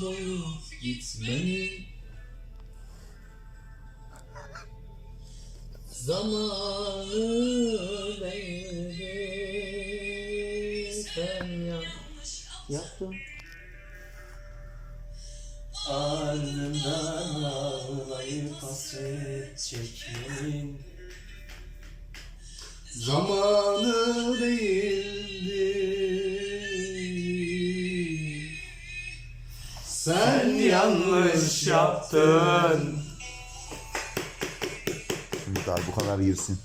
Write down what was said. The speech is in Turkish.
Boyu gitmenin Zamanı değildi sen yap Yaptım. Ardından ağlayıp hasret çekmenin Zamanı değildi Sen yanlış yaptın. Ümit abi bu kadar girsin.